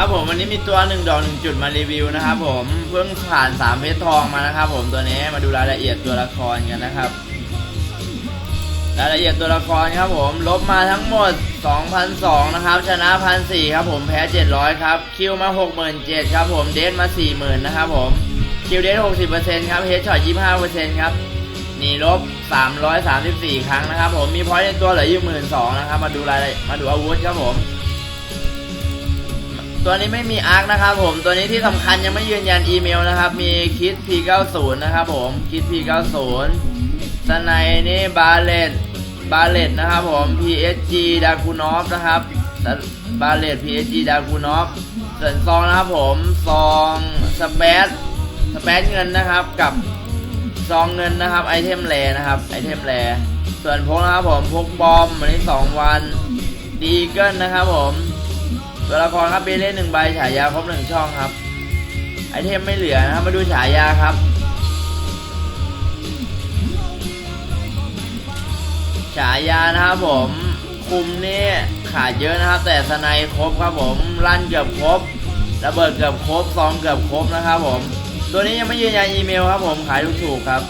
ครับผมวันนี้มีตัวหนึ่งดอกหนึ่งจุดมารีวิวนะครับผมเพิ่งผ่านสามเพชรทองมานะครับผมตัวนี้มาดูรายละเอียดตัวละครกันนะครับรายละเอียดตัวละครครับผมลบมาทั้งหมด 2,002นะครับชนะ1,004ครับผมแพ้ 700ครับคิวมา67,000ครับผมเดทมา 40,000นะครับผมคิวเดท60%ครับเฮดช็อต25%ครับหนีลบ 334 ครั้งนะครับผมมีพอยต์ในตัวเหลืออยู่12,000นะครับมาดูรายมาดูอาวุธครับผม ตัวนี้ไม่มีอาร์คนะครับผม ตัวนี้ที่สำคัญยังไม่ยืนยันอีเมลนะครับ มีคิด P90 นะครับผมคิด P90 สไนนี่บาเลตบาเลตนะครับผม PSG ดากูนอฟนะครับบาเลต PSG ดากูนอฟส่วนซองนะครับผมซองสเปซสเปซเงินนะครับกับซองเงินนะครับไอเทมแรนะครับไอเทมแรส่วนพกนะครับผมพกบอมวันนี้2วันดีเกิลนะครับผม ตัวละครครับเบเล่หนึ่งใบฉายาครบหนึ่งช่องครับ ไอเทมไม่เหลือนะครับมาดูฉายาครับ ฉายานะครับผมคุมนี่ขาดเยอะนะครับ แต่สไนครบครับผมลั่นเกือบครบระเบิดเกือบครบซองเกือบครบนะครับผม ตัวนี้ยังไม่ยืนยันอีเมลครับผมขายถูกๆครับ